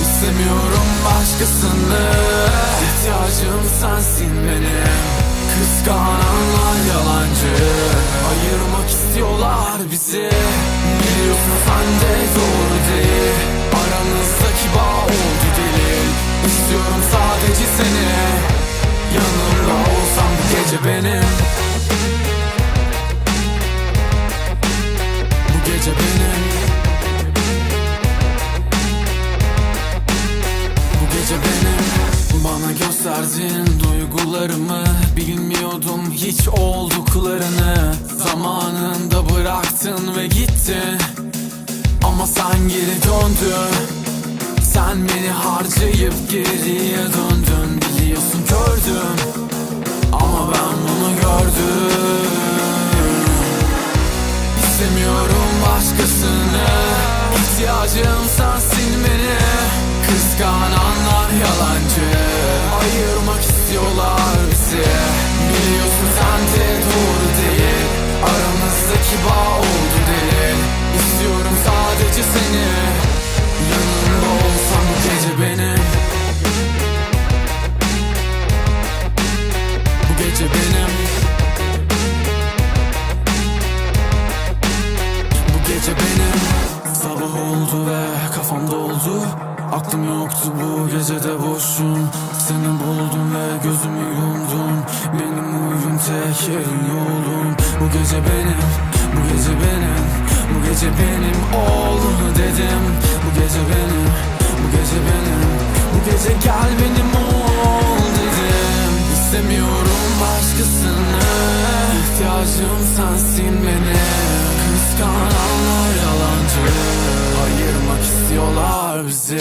İstemiyorum başkasını. İhtiyacım sensin benim Kıskananlar yalancı. Ayırmak istiyorlar bizi. Biliyorsun sen de doğru değil. Aramızdaki bağ oldu delil İstiyorum sadece seni. Yanımda olsan bu gece benim Bu gece benim Bu gece benim Bana gösterdin duygularımı Bilmiyordum hiç olduklarını. Zamanında bıraktın ve gittin. Ama sen geri döndün. Sen beni harcayıp geriye döndün. Biliyorsun gördüm Ama ben bunu gördüm. İstemiyorum başkasını. İhtiyacım sensin beni gece benim Sabah oldu ve kafam doldu. Aklım yoktu bu gecede boşum. Seni buldum ve gözümü yumdum. Benim uyum tek yerin yolum. Bu gece benim, bu gece benim Bu gece benim ol dedim. Bu gece benim, bu gece benim Bu gece gel benim ol dedim. İstemiyorum başkasını İhtiyacım sensin benim Kıskananlar yalancı Ayırmak istiyorlar bizi